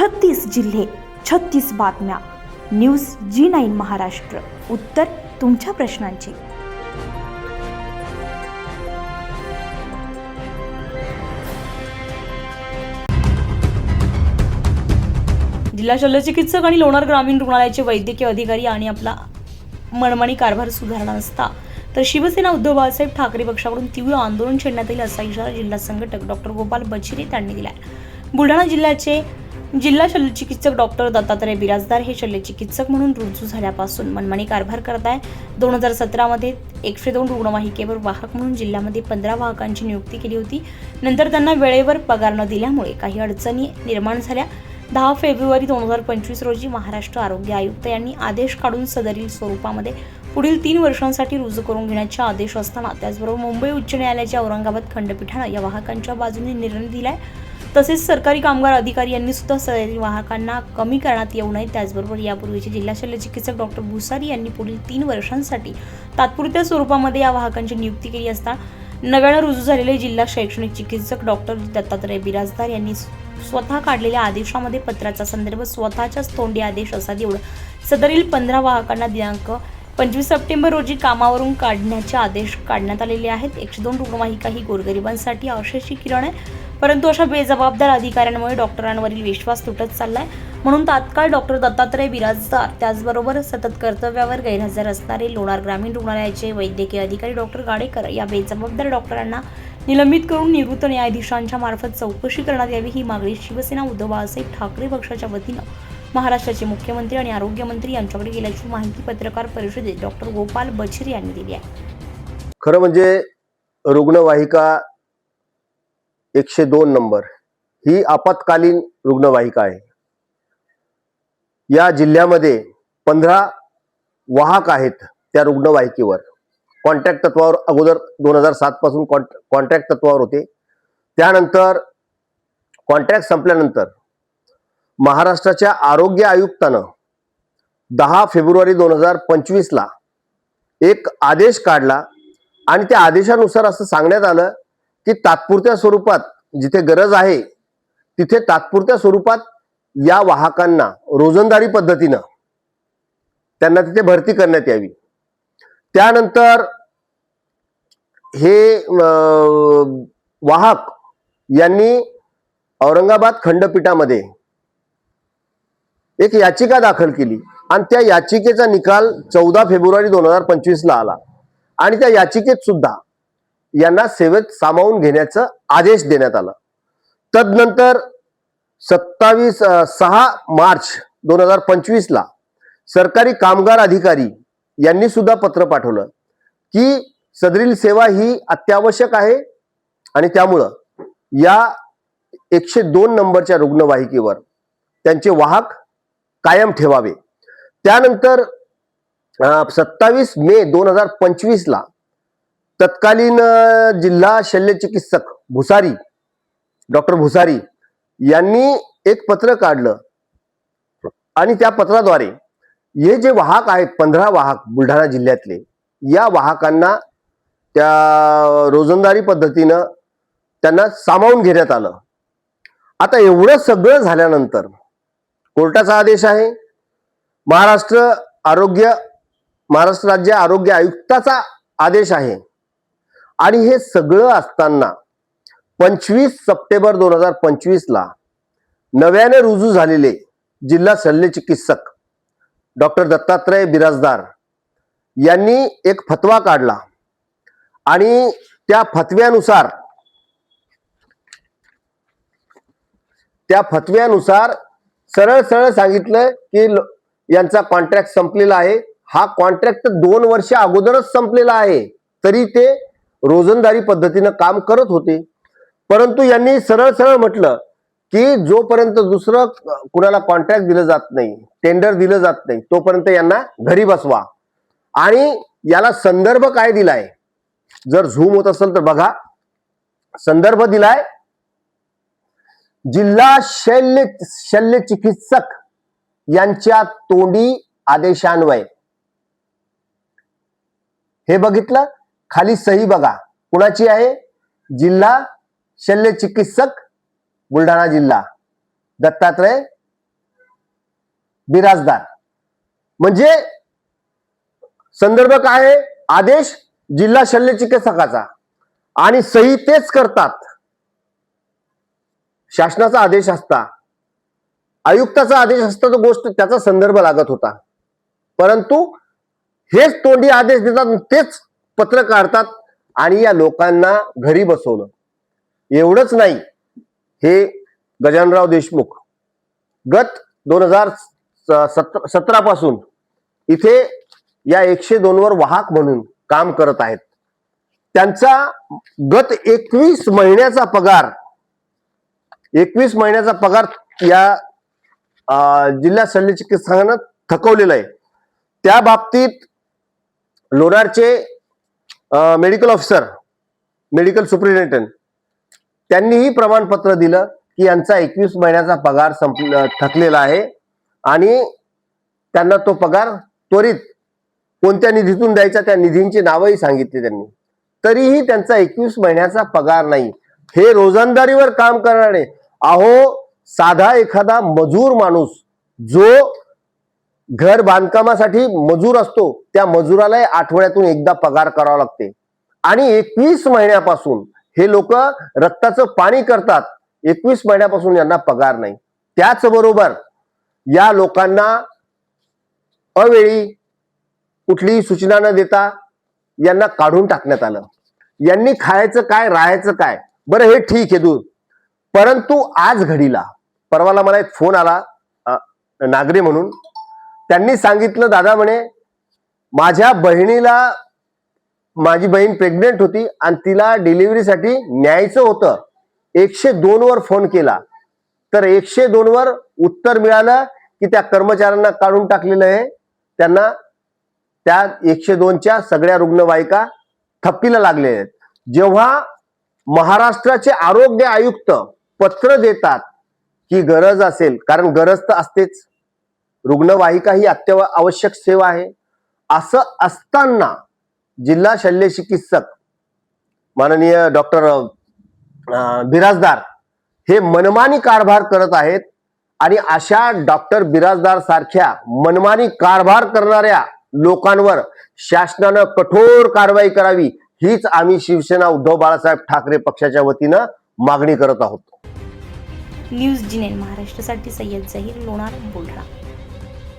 छत्तीस जिल्हे छत्तीस बातम्या. News G nine Maharashtra. उत्तर तुमच्या प्रश्नांची. जिल्हा शल्यचिकित्सक आणि लोणार ग्रामीण रुग्णालयाचे वैद्यकीय अधिकारी आणि आपला मनमानी कारभार सुधारणा नसता तर शिवसेना उद्धव बाळासाहेब ठाकरे पक्षाकडून तीव्र आंदोलन छेडण्यात येईल असा इशारा जिल्हा संघटक डॉक्टर गोपाल बचिरे त्यांनी दिला बुलढाणा जिल्ह्याचे जिल्हा शल्यचिकित्सक डॉक्टर दत्तात्रय बिराजदार हे शल्यचिकित्सक म्हणून रुजू झाल्यापासून मनमानी कारभार करत आहे दोन हजार सतरामध्ये एकशे दोन रुग्णवाहिकेवर वाहक म्हणून जिल्ह्यामध्ये पंधरा वाहकांची नियुक्ती केली होती. नंतर त्यांना वेळेवर पगार न दिल्यामुळे काही अडचणी निर्माण झाल्या. दहा फेब्रुवारी दोन हजार पंचवीस रोजी महाराष्ट्र आरोग्य आयुक्त यांनी आदेश काढून सदरील स्वरूपामध्ये पुढील तीन वर्षांसाठी रुजू करून घेण्याचे आदेश असताना त्याचबरोबर मुंबई उच्च न्यायालयाच्या औरंगाबाद खंडपीठानं या वाहकांच्या बाजूने निर्णय दिलाय. तसेच सरकारी कामगार अधिकारी यांनी सुद्धा सदरील वाहकांना कमी करण्यात येऊ नये. त्याचबरोबर यापूर्वीचे जिल्हा शल्यचिकित्सक डॉक्टर भुसारी यांनी पुढील तीन वर्षांसाठी तात्पुरत्या स्वरूपामध्ये या वाहकांची नियुक्ती केली असता नव्यानं रुजू झालेले जिल्हा शैक्षणिक चिकित्सक डॉक्टर दत्तात्रय बिराजदार यांनी स्वतः काढलेल्या आदेशामध्ये पत्राचा संदर्भ स्वतःच्याच तोंडी आदेश असा देऊन सदरील पंधरा वाहकांना दिनांक पंचवीस सप्टेंबर रोजी कामावरून काढण्याचे आदेश काढण्यात आलेले आहेत. एकशे दोन रुग्णवाहिका ही गोरगरिबांसाठी आशेची किरण आहे परंतु अशा बेजबाबदार अधिकाऱ्यांमुळे डॉक्टरांवरील विश्वास तुटत चाललाय. म्हणून तात्काळ डॉक्टर दत्तात्रय बिराजदार त्याचबरोबर सतत कर्तव्यावर गैरहजर असणारे लोणार ग्रामीण रुग्णालयाचे वैद्यकीय अधिकारी डॉक्टर गाडेकर या बेजबाबदार डॉक्टरांना निलंबित करून निवृत्त न्यायाधीशांच्या मार्फत चौकशी करण्यात यावी ही मागणी शिवसेना उद्धव बाळासाहेब ठाकरे पक्षाच्या वतीनं महाराष्ट्राचे मुख्यमंत्री आणि आरोग्यमंत्री यांच्याकडे गेल्याची माहिती पत्रकार परिषदेत डॉक्टर गोपाल बछीर यांनी दिली आहे. खरं म्हणजे रुग्णवाहिका एकशे दोन नंबर. ही आपत्कालीन रुग्णवाहिका आहे. या जिल्ह्यामध्ये पंधरा वाहक आहेत त्या रुग्णवाहिकेवर. कॉन्ट्रॅक्ट तत्वावर अगोदर दोन हजार सात पासून कॉन्ट्रॅक्ट तत्वावर होते. त्यानंतर कॉन्ट्रॅक्ट संपल्यानंतर महाराष्ट्राच्या आरोग्य आयुक्तानं दहा फेब्रुवारी दोन हजार पंचवीसला एक आदेश काढला आणि त्या आदेशानुसार असं सांगण्यात आलं की तात्पुरत्या स्वरूपात जिथे गरज आहे तिथे तात्पुरत्या स्वरूपात या वाहकांना रोजंदारी पद्धतीनं त्यांना तिथे भरती करण्यात यावी. त्यानंतर हे वाहक यांनी औरंगाबाद खंडपीठामध्ये एक याचिका दाखल केली आणि त्या याचिकेचा निकाल चौदा फेब्रुवारी दोन हजार पंचवीसला आला. आणि त्या याचिकेत सुद्धा यांना सेवेत सामावून घेण्याचा आदेश देण्यात आला. तदनंतर सत्तावीस सहा मार्च दोन हजार पंचवीस ला सरकारी कामगार अधिकारी यांनी सुद्धा पत्र पाठवलं की सदरील सेवा ही अत्यावश्यक आहे आणि त्यामुळं या एकशे दोन नंबरच्या रुग्णवाहिकेवर त्यांचे वाहक कायम ठेवावे. त्यानंतर सत्तावीस मे दोन हजार पंचवीस ला तत्कालीन जिल्हा जिल्हा शल्यचिकित्सक भुसारी डॉक्टर भुसारी यांनी एक पत्र काढलं. आणि त्या पत्राद्वारे हे जे वाहक आहेत पंधरा वाहक बुलढाणा जिल्ह्यातले या वाहकांना त्या रोजंदारी पद्धतीनं त्यांना सामावून घेण्यात आलं. आता एवढं सगळं झाल्यानंतर कोर्टाचा आदेश आहे. महाराष्ट्र आरोग्य महाराष्ट्र राज्य आरोग्य आयुक्ताचा आदेश आहे. आणि हे सगळं असताना पंचवीस सप्टेंबर दोन हजार पंचवीस ला नव्याने रुजू झालेले जिल्हा शल्यचिकित्सक डॉक्टर दत्तात्रय बिराजदार यांनी एक फतवा काढला. आणि त्या फतव्यानुसार त्या फतव्यानुसार सरळ सरळ सांगितलं की यांचा कॉन्ट्रॅक्ट संपलेला आहे. हा कॉन्ट्रॅक्ट दोन वर्ष अगोदरच संपलेला आहे. तरी ते रोजंदारी पद्धतीनं काम करत होते. परंतु यांनी सरळ सरळ म्हटलं की जोपर्यंत दुसरं कुणाला कॉन्ट्रॅक्ट दिलं जात नाही टेंडर दिलं जात नाही तोपर्यंत यांना घरी बसवा. आणि याला संदर्भ काय दिलाय? जर झूम होत असेल तर बघा. संदर्भ दिलाय जिल्हा शल्य शल्य चिकित्सक यांच्या तोंडी आदेशान्वये. हे बघितलं? खाली सही बघा. कुणाची आहे? जिल्हा शल्य चिकित्सक बुलढाणा जिल्हा. दत्तात्रय बिराजदार. म्हणजे संदर्भ काय आहे? आदेश जिल्हा शल्य चिकित्सकाचा आणि सही तेच करतात. शासनाचा आदेश असता. आयुक्ताचा आदेश असता तो गोष्ट त्याचा संदर्भ लागत होता. परंतु हेच तोंडी आदेश देतात तेच पत्र काढतात आणि या लोकांना घरी बसवलं एवढंच नाही हे गजानराव देशमुख गत दोन हजार सतरा पासून इथे या एकशे दोन वर वाहक म्हणून काम करत आहेत. त्यांचा गत एकवीस महिन्याचा पगार एकवीस महिन्याचा पगार या जिल्हा शल्य चिकित्सकांना थकवलेला आहे. त्या बाबतीत लोणारचे मेडिकल ऑफिसर मेडिकल सुप्रिटेंडंट त्यांनीही प्रमाणपत्र दिलं की यांचा एकवीस महिन्याचा पगार संप थकलेला आहे आणि त्यांना तो पगार त्वरित कोणत्या निधीतून द्यायचा त्या निधींची नावंही सांगितली त्यांनी. तरीही त्यांचा एकवीस महिन्याचा पगार नाही. हे रोजंदारीवर काम करणारे अहो साधा एखादा मजूर माणूस जो घर बांधकामासाठी मजूर असतो त्या मजुराला आठवड्यातून एकदा पगार करावा लागते. आणि एकवीस महिन्यापासून हे लोक रक्ताचं पाणी करतात एकवीस महिन्यापासून यांना पगार नाही. त्याचबरोबर या लोकांना अवेळी कुठलीही सूचना न देता यांना काढून टाकण्यात आलं. यांनी खायचं काय राहायचं काय? बरं हे ठीक आहे दूध परंतु आज घडीला परवाला मला एक फोन आला नागरी म्हणून. त्यांनी सांगितलं दादा म्हणे माझ्या बहिणीला माझी बहीण प्रेग्नेंट होती आणि तिला डिलिव्हरीसाठी न्यायचं होतं. एकशे दोन वर फोन केला. तर एकशे दोन वर उत्तर मिळालं की त्या कर्मचाऱ्यांना काढून टाकलेलं आहे. त्यांना त्या एकशे दोनच्या सगळ्या रुग्णवाहिका थप्पीला लागलेल्या आहेत. जेव्हा महाराष्ट्राचे आरोग्य आयुक्त पत्र देतात की गरज असेल कारण गरज तर असतेच रुग्णवाहिका ही अत्यव आवश्यक सेवा आहे. असं असताना जिल्हा शल्य चिकित्सक माननीय डॉक्टर बिराजदार हे मनमानी कारभार करत आहेत आणि अशा डॉक्टर बिराजदार सारख्या मनमानी कारभार करणाऱ्या लोकांवर शासनानं कठोर कारवाई करावी हीच आम्ही शिवसेना उद्धव बाळासाहेब ठाकरे पक्षाच्या वतीनं मागणी करत आहोत. न्यूज जिनेन महाराष्ट्रासाठी सय्यद झहीर लोणार बुलढाणा.